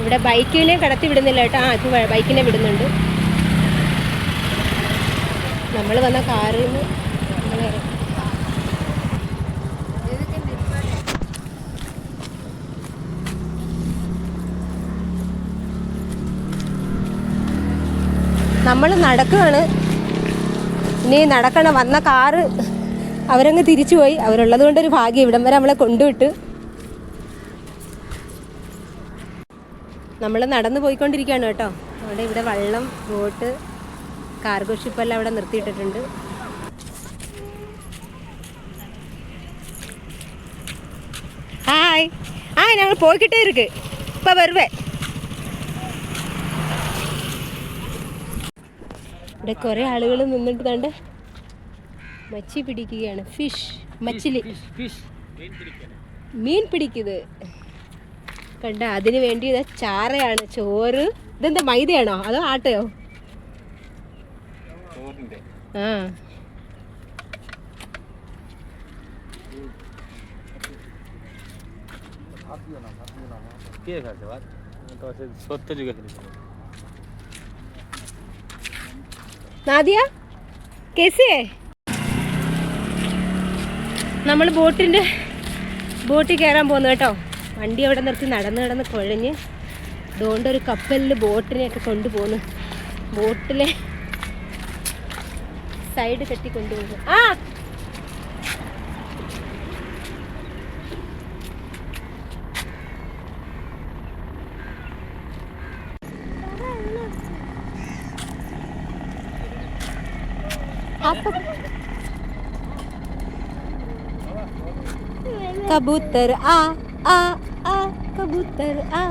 ഇവിടെ ബൈക്കിനെ കടത്തി വിടുന്നില്ല കേട്ടോ. ആ ഇപ്പോൾ ബൈക്കിനെ വിടുന്നുണ്ട്. നമ്മൾ വന്ന കാറിൽ നിന്ന് നമ്മൾ നടക്കുകയാണ്. ഇനി നടക്കണം. വന്ന കാറ് അവരങ്ങ് തിരിച്ചുപോയി. അവരുള്ളത് കൊണ്ടൊരു ഭാഗ്യം. ഇവിടം വരെ നമ്മളെ കൊണ്ടുവിട്ട് നമ്മൾ നടന്നു പോയിക്കൊണ്ടിരിക്കുകയാണ് കേട്ടോ. അവിടെ ഇവിടെ വള്ളം ബോട്ട് കാർഗോ ഷിപ്പെല്ലാം അവിടെ നിർത്തിയിട്ടിട്ടുണ്ട്. ഹായ്. ആ ഞങ്ങൾ പോയിക്കിട്ടേ ഇരിക്ക്. ഇപ്പൊ വരുവേ. ഇവിടെ കുറെ ആളുകൾ നിന്നിട്ട് കണ്ട് മച്ചി പിടിക്കുകയാണ്. ഫിഷ് മച്ചിലി. മീൻ പിടിക്കുന്നത് കണ്ട അതിന് വേണ്ടി ഇതാ ചാറയാണ് ചോറ് ഇതെന്താ മൈദയാണോ അതോ ആട്ടയോ ആ কে খাচ্ছে ভাত তো আছে সত্তর যুগে খেলেছিল നാദിയ കേസിയേ നമ്മൾ ബോട്ടിൻ്റെ ബോട്ടിൽ കയറാൻ പോകുന്നു കേട്ടോ വണ്ടി അവിടെ നിർത്തി നടന്ന് നടന്ന് കുഴഞ്ഞ് അതുകൊണ്ട് ഒരു കപ്പലിൽ ബോട്ടിനെയൊക്കെ കൊണ്ടുപോകുന്നു ബോട്ടിലെ സൈഡ് കെട്ടി കൊണ്ടുപോകുന്നു ആ apa कबूतर आ आ आ कबूतर आ